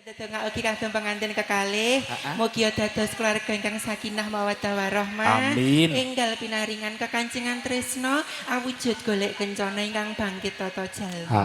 Dedongake kagem pengantin kekalih, Ha-ha. mugi dados keluarga ingkang sakinah mawaddah warahmah. Amin. Enggal pinaringan kekancingan tresno awujud golek kencana ingkang bangkit tata jalma.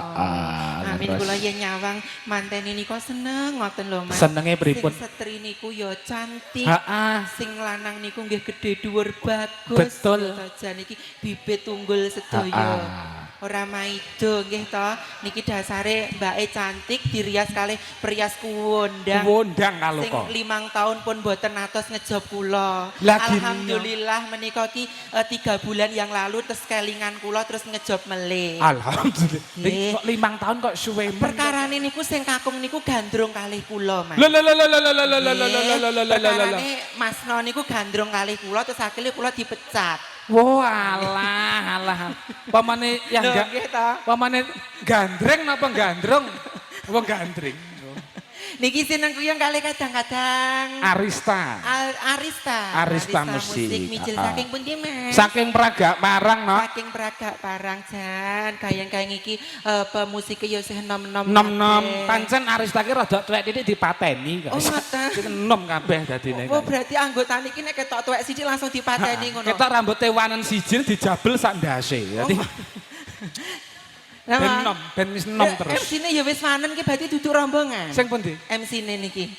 Amin kula yen nyawang manten nika seneng ngoten lho Mas. Senenge pripun? Sing setri niku ya cantik. Heeh. Sing lanang niku nggih gedhe dhuwur bagus. Betul. Tata niki bibit tunggul sedaya. Ora maido nggih to. Niki dasare mbake cantik dirias kalih perias kuwondang. Wondang kalau Sing kok. limang tahun pun boten atos ngejob kula. Alhamdulillah menika ki eh, tiga bulan yang lalu terus kelingan kula terus ngejob melih. Alhamdulillah. Kok limang tahun kok suwe men. Perkarane niku sing kakung niku gandrung kalih kula, Mas. Lho lho lho lho lho lho lho lho lho lho lho lho lho lho lho. Perkarane Masno niku gandrung kalih kula terus akhirnya kula dipecat. Wah, alah, alah. Pamane yang Lho, Wah, alah, alah. Pamane yang enggak. Pamane gandreng napa gandrung? Wong gandreng. Niki sineng kuyang kalih kadang-kadang Arista. Al- Arista. Arista musik. Mijil Ah. saking pundi, Mas? Saking Praga Marang no. Saking Praga Parang Jan, kayang-kayang iki eh, pemusik ya sih nom-nom. Nom-nom kabeh. pancen Arista ki rada tuwek titik dipateni kok. Oh, ngoten. Iki Nom kabeh dadine. Oh, berarti anggota niki nek ketok tuwek sithik langsung dipateni ngono. Kita rambut tewanan sijil dijabel sak ndase. Dadi Lah, ben nom, ben wis nom Eh, terus. MC-ne ya wis manen ki berarti duduk rombongan. Sing pundi? MC-ne niki.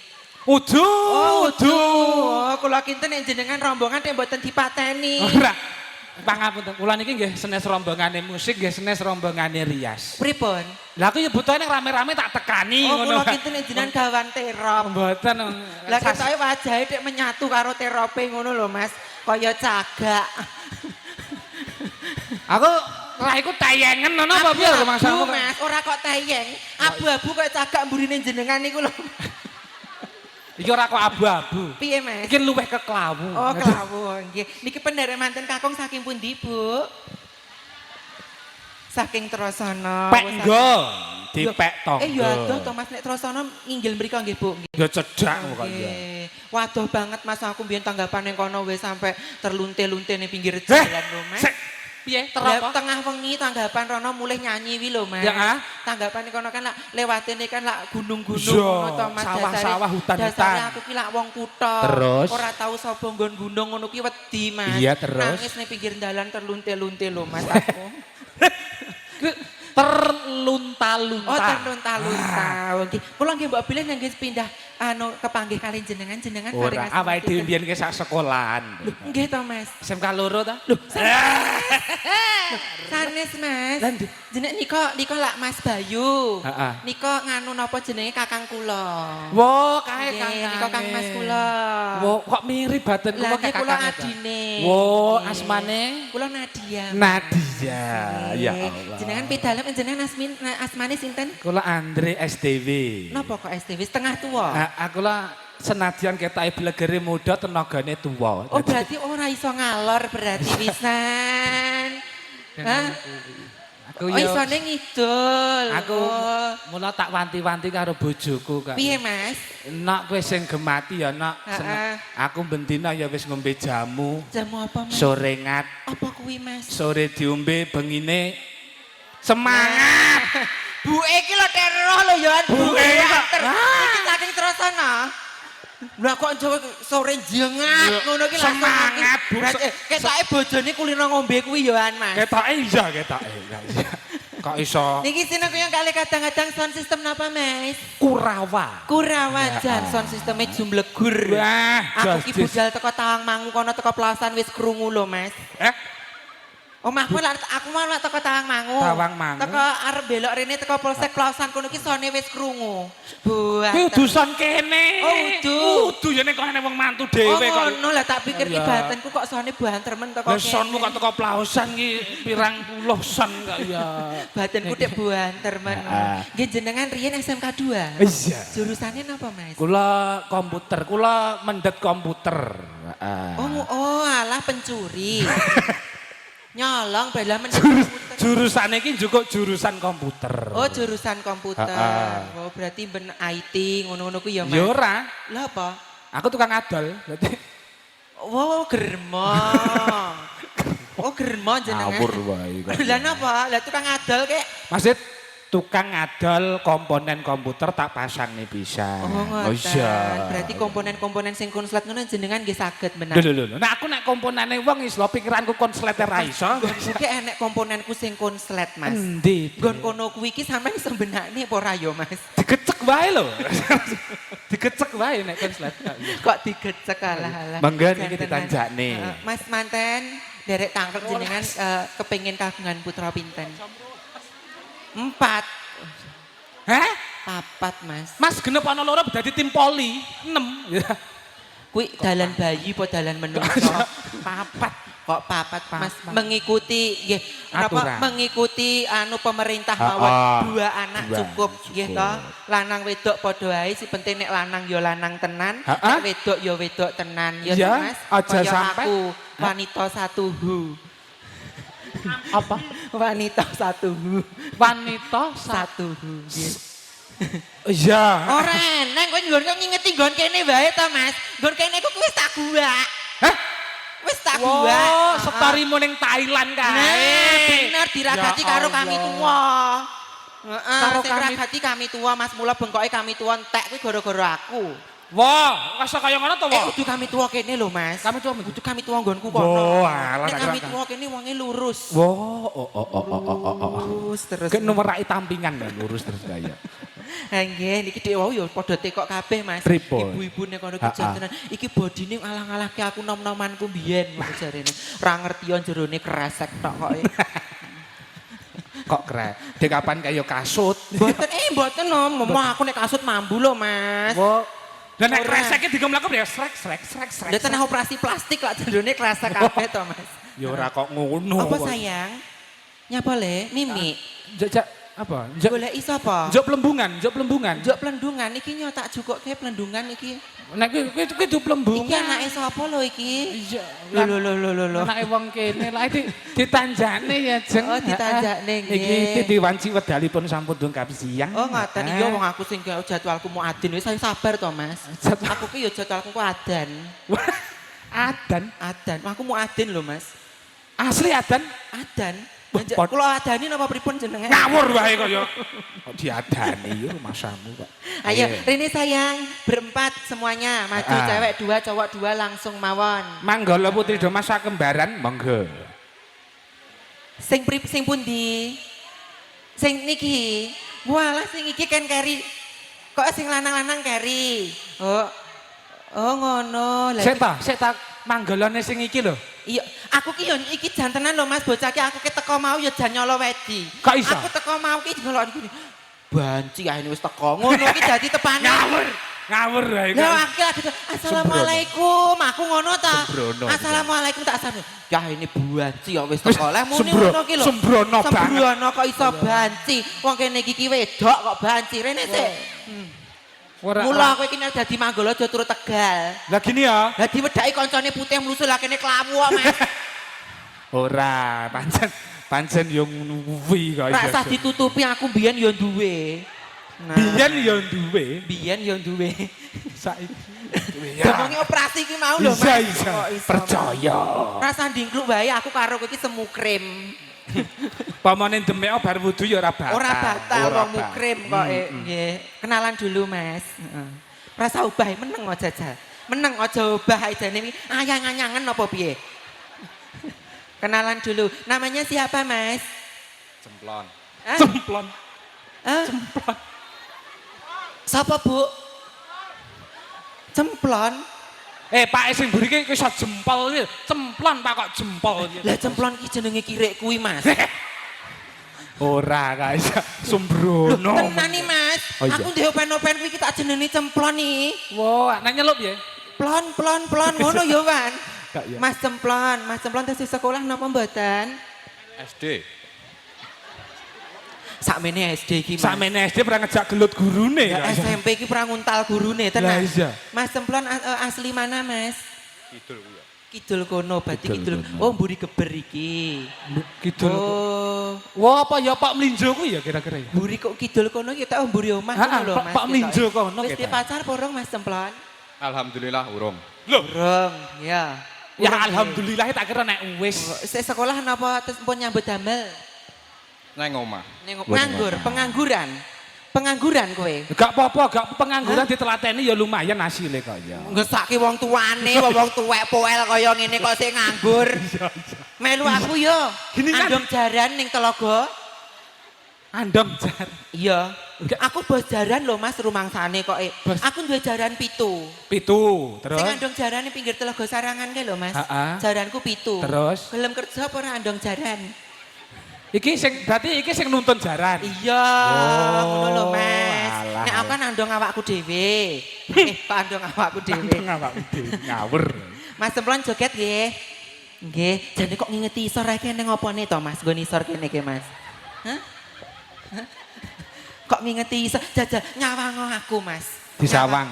Udu, Oh, udu. Oh, kula kinten nek jenengan rombongan nek mboten dipateni. Ora. Pangapunten, kula niki nggih senes rombongane musik, nggih senes rombongane rias. Pripun? Lah aku ya butuhane rame-rame tak tekani Oh, ngono. kula kinten nek jenengan gawan terop. Mboten. Lah ketoke wajahe nek menyatu karo terope ngono lho, Mas. Kaya cagak. Aku raiku tayangan ngono apa piye lho Mas? Abu, Mas, ora kok tayeng. Abu-abu kaya cagak mburine jenengan niku lho. Iki ora kok abu-abu. Piye, Mas? Iki luweh ke klawu. Oh, kelawon nggih. Niki penderek manten Kakung saking pundi, Bu? Saking Trasana. Pek nggo, dipek tonggo. Eh, ya adoh to Mas nek Trasana inggil mriko nggih, Bu. Ya cedak kok ya. Waduh banget Mas aku mbiyen tanggapan ning kono wis sampe terlunte-lunte ning pinggir Eh, jalan lho, Mas. Piye terapa? tengah wengi tanggapan Rono mulai nyanyi wi lho Mas. Ya, ah? Tanggapan kono kan lak lewatene kan lak gunung-gunung ngono to Mas. sawah-sawah, hutan-hutan. Aku ki lak wong kutha. Terus? Ora tahu sapa nggon gunung ngono ki wedi Mas. Iya, terus? Nangis ning pinggir dalan terlunte-lunte lho Mas aku. Terlunta-lunta. Oh terlunta-lunta. Nggih. Kula nggih mbok bilih nggih pindah anu kepanggih kali jenengan jenengan Ora, awake dhewe mbiyen ki sak sekolahan. Nggih to Mas. SMK loro ta? Loh, sanes Mas. Lah? Jeneng nika nika lak Mas Bayu. Heeh. Nika nganu napa jenenge Kakang kula. Wo, kae Nggih, Kang. nika Kang Mas kula. Wo, kok mirip Lah kula kayak kula adine. Wo, asmane Kula Nadia. Nadia. Ya. Allah. Jenengan pedalem jenengan asmin asmane sinten? Kula Andre SDW. Napa kok STW setengah tua? Aku lah senadyan ketoke blegere muda tenagane tuwa. Oh berarti ora iso ngalor berarti pisan. Hah? Aku Oh yo isone ngidul. aku Oh. mula tak wanti-wanti karo bojoku kak. Piye Mas? Nak kowe sing gemati ya nak. Aku bendina ya wis ngombe jamu. Jamu apa Mas? Sore ngat, Apa kuwi Mas? sore diombe bengine semangat. Buke iki lho teror lho ya. Buke kok. Iki saking terasana. Lah kok Jawa sore jengat ngono ki langsung semangat, Bu. Berarti ketoke bojone kulino ngombe kuwi ya An, Mas. Ketoke iya ketoke. Kok iso Niki sini aku yang kali kadang-kadang sound system napa Mas? kurawa. Kurawajan sound systemnya jumblegur. Wah, Aku ki budal teko Tawang Mangu kono teko Plasan wis krungu lho Mas. Eh, Omahku lah aku malah teko Tawang Mangu. Tawang Mangu. Teko arep belok rene teko Polsek Plasan kono ki sone wis krungu. Buat. kuwi udusan kene. Oh, udu. Udu ya nek kok ana wong mantu Oh dhewe kok. ngono lah tak pikir ki batenku kok sone banter men teko Lah sonmu kok teko plausan ki pirang puluh son kok ya. Batenku dek banter men. Ah. Nggih jenengan riyen SMK 2. Iya. Jurusannya napa Mas? Kula komputer, kula mendet komputer. Heeh. Oh, oh alah pencuri. Nyolong bela men komputer. Jurusane iki njukuk jurusan komputer. Oh jurusan komputer. Ha-ha. Oh berarti ben IT ngono-ngono ku ya Mas. Ya ora, Lah apa? aku tukang adol. Berarti Oh germo. oh germo jenengan. Ngawur wae. Lah napa? Lah tukang adol kek. Maksud tukang adol komponen komputer tak pasang nih bisa. Oh ngoten. iya. Berarti komponen-komponen sing konslet ngono jenengan nggih saged benar. Lho lho lho. Nah aku nek komponene wong is lho pikiranku konslet ra iso. Nggonku ki enek komponenku sing konslet, Mas. Endi? Nggon kono kuwi ki sampean iso benakne apa ora ya, Mas? digecek wae lho. digecek wae nek konslet. Kok digecek alah-alah. Mangga niki Jantenan. ditanjakne. Mas manten derek tangkep jenengan eh, kepengin kagungan putra pinten? Empat. Hah? Papat, Mas. Mas genep ana loro dadi tim poli. 6. Kuwi dalan bayi apa dalan menungso? papat. Kok papat, Mas? Papat. Mengikuti nggih Aturan. napa mengikuti anu pemerintah Ha, mawon ah. dua anak Dua cukup nggih to. Lanang wedok padha ae si penting nek lanang ya lanang tenan, Ha, ah. nek wedok ya wedok tenan ya Iya, Mas. aja Kaya sampai- aku wanita satu hu. Apa? Wanita satu hu. Wanita Satu hu. Iya. Ora eneng kowe nggon kok ngingeti nggon kene wae to, Mas. Nggon kene ku wis tak buak. Hah? Wis tak Wow, buak. storymu ning Thailand kae. Nah, bener diragati Ya karo kami tua. Heeh, Karo kami- ragati kami tua Mas mula bengkoke kami tua entek kuwi gara-gara aku. Wah, rasa kaya ngono to, Eh Wah. udu kami tua kene lho Mas. Kami tua udu kami tua nggonku Wah, kono. alah, Nek tak kami tua kene wonge lurus. Wah, oh oh oh oh oh oh. oh. Lurus terus. Ke numerai tampingan kan lurus terus kaya. Ha nggih niki dhek wau ya padha tekok kabeh Mas. Ibu-ibu nek kono kejantenan iki bodine alang-alahke aku nom-nomanku biyen ngono jarene. Ra ngerti yo jerone kresek tok kok. e. Kok keren. Dek kapan kaya kasut. Mboten eh mboten no, mau aku nek kasut mambu lho Mas. Wah. Dan nek kreseknya digemlak ya srek srek srek srek. Udah tenang operasi plastik lah jerone kresek kabeh to Mas. Ya ora kok ngono. Apa sayang? Nyapa le? Mimi. Jajak apa? Golek iso apa? jok pelembungan, jok pelembungan. Jok pelendungan iki nyo tak jukoke pelendungan iki. Nek kuwi kuwi kuwi do pelembungan. Iki anake sapa lho iki? Iya. Lho lho lho lho lho. Anake wong kene lah di ditanjakne ya, Jeng. Oh, ditanjakne, nggih. iki diwanci wedalipun sampun dungkap siang. Oh ngoten iya wong aku sing gawe jadwalku mau adin wis saya sabar to Mas. Aku ki yo jadwalku ku adan. Adan. Adan. Aku mau adin lho Mas. Asli adan. Adan. Pod- Kula adani napa pripun jenenge? Ngawur wae kaya. Kok diadani yo masamu kok. Ayo, Rini sayang, berempat semuanya. Maju Ah. cewek dua, cowok dua langsung mawon. Manggala Putri do masa kembaran monggo. Sing pri sing pundi? Sing niki. Walah sing iki kan keri. Kok sing lanang-lanang keri? Oh. Oh ngono. Lah Sik ta, sik ta manggalane sing iki lho. Iya, aku ki yo iki jantenan lho Mas bocah ki aku ki teko mau yo jan nyolo wedi. Kok? Aku teko mau ki ngelok iki. Banci ini wis teko. Ngono ki dadi tepane. Ngawur. Ngawur kok. Lah aku lagi Assalamualaikum. Aku ngono ta. Sembrono. Assalamualaikum tak asane. Ya ini banci ya wis teko. Lah muni ngono ki lho. sembrono banget. Sembrono kok iso banci. Wong kene iki ki wedok kok banci. Rene sik. Ora. Mula kowe iki nek dadi manggala aja turu Tegal. Lah gini ya. Lah diwedaki kancane putih mlusul lah kene klawu kok, Mas. Ora, pancen pancen yo nguwi kok. Rasa ditutupi aku biyen yo duwe. Nah, Biyen yo duwe. biyen yo duwe. Saiki. Ngomongin operasi ki mau lho, Mas. Bisa. Kok iso, Percaya. Mas? Rasa ndingkluk wae aku karo kowe iki semu krim. Pamane demek bar wudu ya ora batal. Ora batal wong mukrim kok eh, nggih. Kenalan dulu, Mas. Heeh. Rasa ubah meneng aja jajal. Meneng aja ubah ae jane iki ayang-ayangen apa piye? Kenalan dulu. Namanya siapa, Mas? Cemplon. Cemplon. Hah? Sapa, Bu? Cemplon. Eh, Pak sing mburi ki iso jempol iki. Cemplon Pak kok jempol iki. Lah cemplon ki jenenge kirek kuwi, Mas. Ora iso sembrono. Tenan nih, Mas. Oh, iya. Aku ndek open-open kuwi tak jenenge cemplon nih. Wah, anak nyelup ya. Plon plon plon ngono ya, Wan. Mas Cemplon, Mas Cemplon tesih sekolah napa mboten? SD. Sakmene SD iki, Mas. Sakmene SD pernah ngejak gelut gurune. Ya. SMP iki pernah nguntal gurune Lah tenan. iya. Mas Cemplon a- eh, asli mana, Mas? Kidul kuwi ya. Kidul kono, berarti Kidul. Oh, mburi geber iki. Kidul. Oh, Wah, apa ya Pak Mlinjo kuwi ya kira-kira ya? mburi kok kidul kono ya tak oh, mburi omah ngono lho, Pak- Mas. Pak. Minjo kono Wis pacar porong Mas Cemplon? Alhamdulillah urung. Urung, ya. Ya alhamdulillah tak kira nek wis. Sik sekolah napa terus pun nyambut damel? Neng omah. Nganggur, pengangguran. Pengangguran kowe. Gak apa-apa, gak pengangguran ditelateni ya lumayan hasilnya kok ya. Ngesake wong tuane, wong tuwek poel kaya ngene kok sing nganggur. Melu aku yo. Kan- Andong jaran ning Telaga. Andong jar. Iya. Aku bos jaran lho Mas rumangsane kok. eh. Bos. Aku duwe jaran pitu. Pitu, terus. Sing andong jaran ning pinggir Telaga Sarangan kae lho Mas. Ha-ha. Jaranku pitu. Terus? Gelem kerja apa ora andong jaran? Iki sing berarti iki sing nuntun jaran. Iya, Oh, ngono lho Mas. alah. Nek aku kan andong awakku dhewe. eh, kok andong awakku dhewe. Andong awakmu dhewe ngawur. Mas Semplon joget nggih. Nggih, jane kok ngingeti isor ae kene ngopone to Mas? Nggon isor kene ki Mas. Hah? Hah? Kok ngingeti isor? Jajal nyawang aku Mas. Disawang.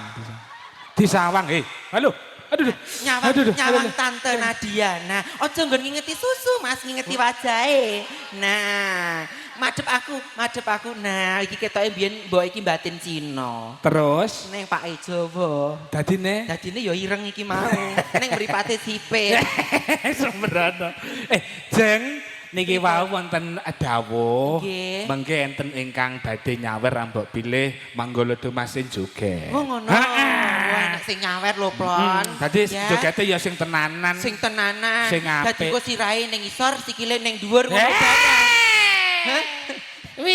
Disawang, eh. Halo. Aduh, aduh. Nyawang, Aduh, aduh. nyawang Aduh, aduh. tante Nadia. Nah, ojo nggon ngingeti susu Mas, ngingeti wajahe. Nah, madep aku, madep aku. Nah, iki ketoke biyen mbok iki batin Cina. Terus Neng Pak Ejowo. dadine Dadine ya ireng iki mau. Neng mripate sipit. Sembrana. Eh, Jeng niki wau wonten dawuh. Nggih. Mengke enten ingkang badhe nyawer ambok pilih Manggolodo Masin joget. Oh ngono. Heeh. Wah, enak sing nyawer lho, Plon. Hmm, Dadi Ya. jogete ya sing tenanan. sing tenanan. Sing apik. Dadi kok sirahe ning isor, sikile ning dhuwur ngono barang. Hah? Wi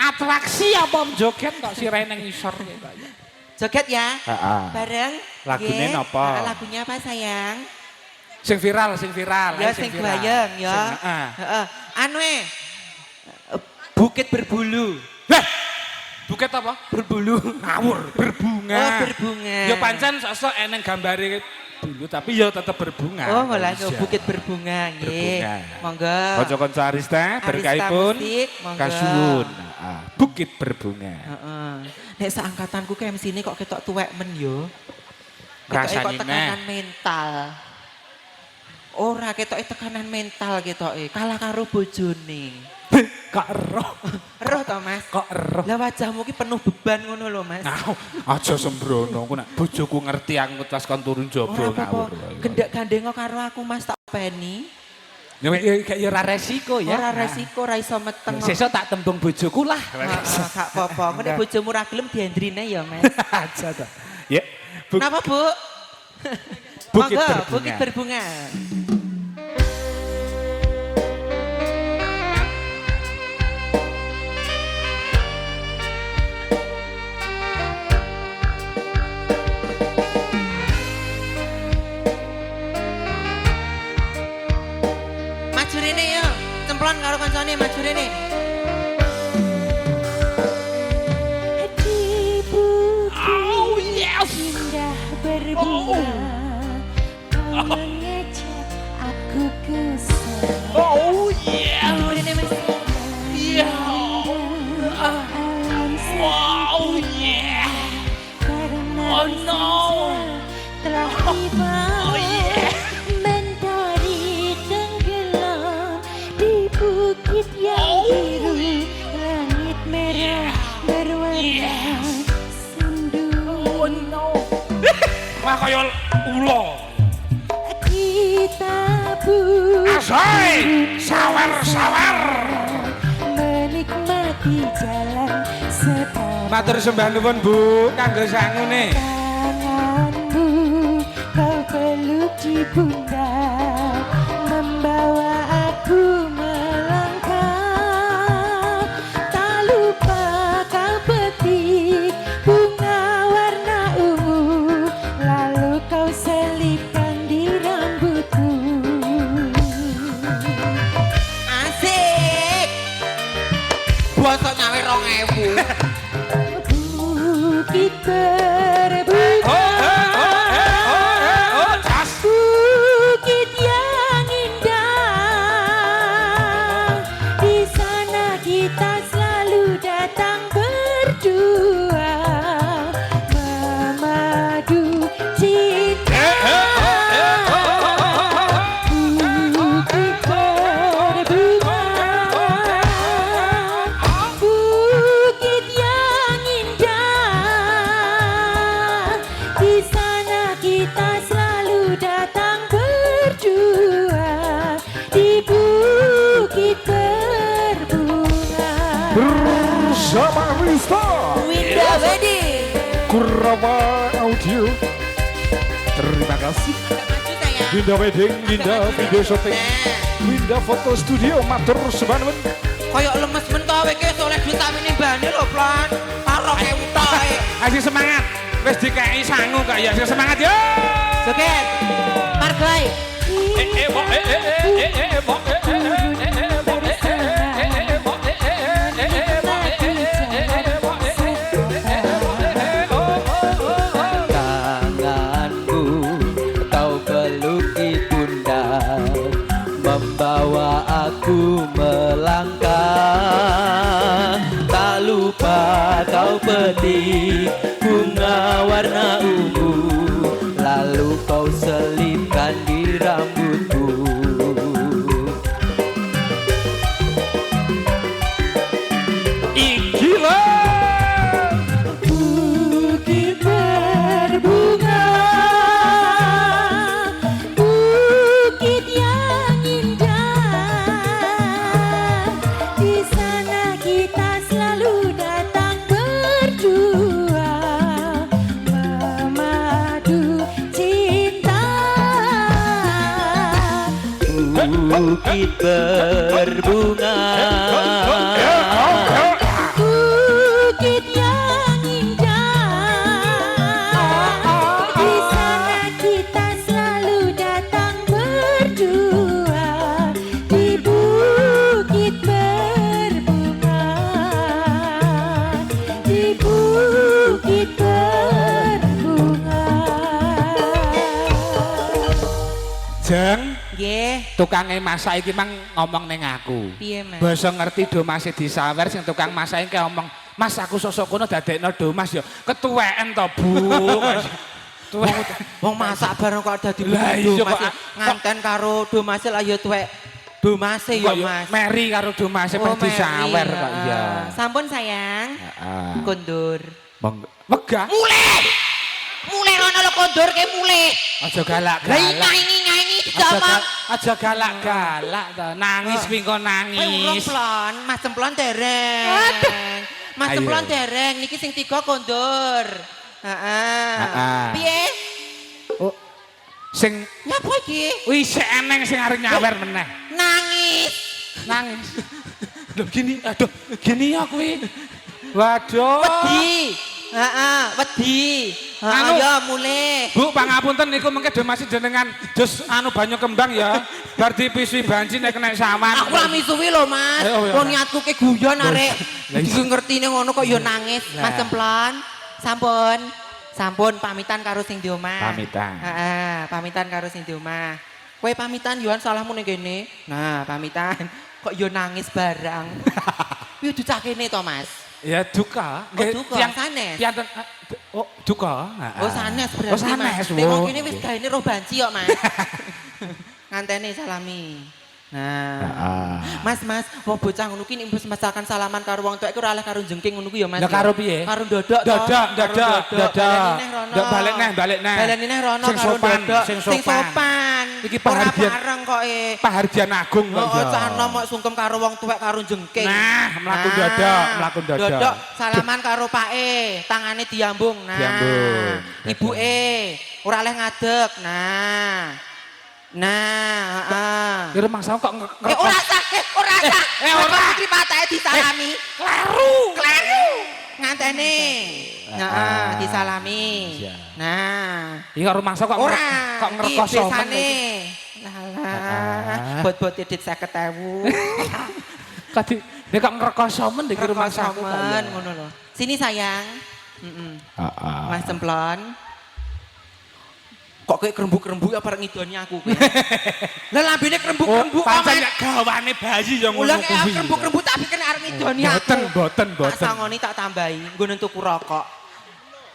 atraksi apa joget kok sirahe nang isor kok ya. Joget ya? Heeh. Bareng. Lagune napa? Lagunya apa, sayang? Sing viral, sing viral. Ya sing viral. bayang ya. Heeh. Anu e. Bukit berbulu. Lah, buket apa? Berbulu. Ngawur, berbunga. Oh, berbunga. Ya pancen sosok eneng gambare dulu tapi ya tetep berbunga. Oh, ngolah Iya. bukit berbunga nggih. Berbunga. Monggo. Kanca-kanca Arista berkaipun kasuwun. Heeh, Bukit berbunga. Heeh. Nek seangkatanku ke MC ini kok ketok tuwek men yo. Rasane kok tekanan mental. Ora ketoke tekanan mental ketoke, kalah karo bojone. Kok Lah wajahmu ki penuh beban ngono lho, Mas. Aja sembrono ku nak bojoku ngerti aku pas kon turun jaba Ora ngawur. Gendak gandengo karo aku, Mas, tak peni. Ya ya kayak ya ora resiko ya. Ora resiko, ora iso meteng. Sesuk tak tembung bojoku lah. Heeh, gak apa-apa. Engko nek bojomu ra gelem diendrine ya, Mas. Aja ta. Ya. Napa, Bu? Bukit Monggo, berbunga. Bukit berbunga. Rene yo. Cemplon karo kancane maju rene. Di bukit indah berbunga Kau mengejek aku kesal Oh yeah. Maju rene Mas. Alam Wow yeah. karena Oh, no. senja telah tiba berwarna sendu Wah kaya ulo. Kita sawer-sawer. menikmati jalan setapak Matur sembah nuwun Bu, kanggo sangune. tanganmu kau peluk di Petite Winda Wedding, Winda Video Shooting, Nah, Winda Foto Studio, Matur Subanwen. koyok lemes men kowe ki soleh duit tak ini bane lho, Plon. Karo kewu tok. e. Ayo semangat. Wis dikei sangu kok ya. Semangat yo. Joget. Margoy. Eh eh eh eh eh eh eh eh eh eh eh tukange masak iki mang ngomong ning aku. Piye, Mas? Basa ngerti do masih disawer sing tukang masak iki ngomong, "Mas aku sosok kono dadekno do Mas yo." Ketuweken to, Bu. Tuwek. Wong masak bareng kok dadi Lah iya, Mas. kok- Nganten karo do Mas lah ya tuwek do Mas ya Mas. Meri karo do Mas Oh, pas Mary, disawer kok ya. Sampun sayang. Heeh. Kondur. Monggo. Wegah. Mulai. Mulai rono lo kondur ke mulai. Aja galak-galak. Lah nyanyi nyanyi Aja galak-galak to. Nangis kuwi kok nangis. plon, Mas Cemplon dereng. Mas. Cemplon dereng niki sing tiga kondur. Heeh. Piye? Oh. Sing Nyapa iki? wis sik eneng sing arep nyawer meneh. Nangis. Nangis. Lho gini, aduh, gini ya kuwi. Waduh. Wedi. Heeh, wedi. Anu. ya mulai. Bu, pangapunten niku mengke do masih jenengan dus anu banyu kembang ya. Bar dipisui banci nek kena sawan. Aku lah misuwi lho Mas. Kok niatku ke guyon arek. Iki ngertine ngono kok ya nangis. Lah. Mas Cemplon. Sampun. Sampun pamitan karo sing di omah. Pamitan. Heeh, pamitan karo sing di omah. Kowe pamitan Yohan salahmu ning kene. Nah, pamitan. Kok yo nangis barang. Yo ducah kene to, Mas. Ya duka. Oh, duka, sanes. Tianten Oh, duka. Oh, sanes berarti. Oh, sanes. Mas. Oh. kene wis gaene roh banci kok, Mas. Ngantene salami. Nah. Mas, Mas, wong bocah ngono ki nek masakan salaman karo wong tuwek ku ora oleh karo jengking ngono ku ya, Mas. Lah ya? karo piye? Karo ndodok to. Dadak, Karo dadak, ndodok. dadak. Baleni neh rono. Ndak balik neh, balik neh. Baleni neh rono Sing sopan, sing sopan. Iki Ora pahargyan. bareng kok e. Paharjan Agung kok Oh, cano mau sungkem karo wong tuwek karo jengking. Nah, mlaku ndodok, mlaku ndodok. Ndodok salaman karo pake, tangane diambung. Nah. Diambung. Ibuke ora oleh ngadeg. Nah. Nah, heeh. Kira mangsa kok nge- Eh ora sah, eh, ora sah. eh, ora. Iki patake disalami. kleru. Kleru. Ngantene. Heeh, Ah. disalami. Iya. Nah. Iki karo mangsa kok Ora. kok men. Biasane. Lah Ah. bot-bot titit 50.000. Kadi nek kok ngrekoso men iki kok ya. Rekosomen ngono lho. Sini sayang. Heeh. Mas Cemplon. Kok kayak kerembuk-kerembuk ya bareng ngidoni aku. Lah lambene kerembuk-kerembuk kok. pancen Mas. nek gawane bayi yang ngono kuwi. kerembuk-kerembuk tapi kena arep ngidoni aku. Boten, boten, Tak boten. sangoni tak tambahi, nggo nentuku rokok.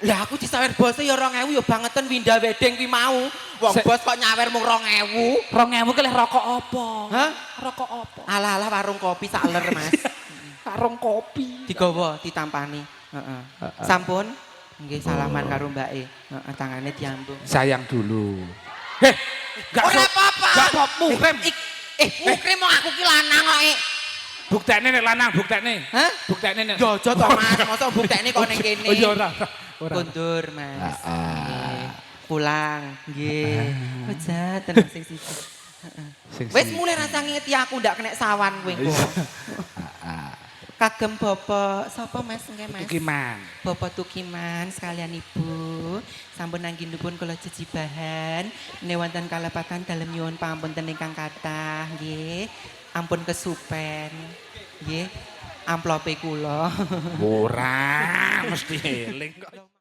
Lah aku disawer bos ya 2000 ya bangetan winda wedding ki mau. Wong bos kok nyawer mung 2000. 2000 ki leh rokok apa? Hah? Rokok apa? Alah-alah warung kopi sak ler, Mas. Karung kopi. Digawa, ditampani. Heeh. Sampun? Nggih salaman karo mbake. Heeh, tangane diambung. Sayang dulu. Heh, gak Ora apa-apa. Gak apa. Eh, eh, mukrim mau aku ki lanang kok. eh. Buktene nek lanang, buktene. Hah? Buktene nek. Yo aja to, Mas. Mosok buktekne kok ning kene. Oh iya ora. Ora. Kondur, Mas. Ah, ah. Nggih. Pulang, nggih. Aja tenang sing siji. Sing Wis si- mulai rasa ngingeti aku ndak kena sawan kowe. Kagem Bapak sapa Mas nggih Mas? Tukiman. Bapak Tukiman sekalian Ibu, sampun nanggindipun kula jejibahan menawi wonten kalepatan dalem nyuwun pangapunten ingkang kathah nggih. Ampun kesupen. Nggih. Amplope kula. Ora mesti eling kok.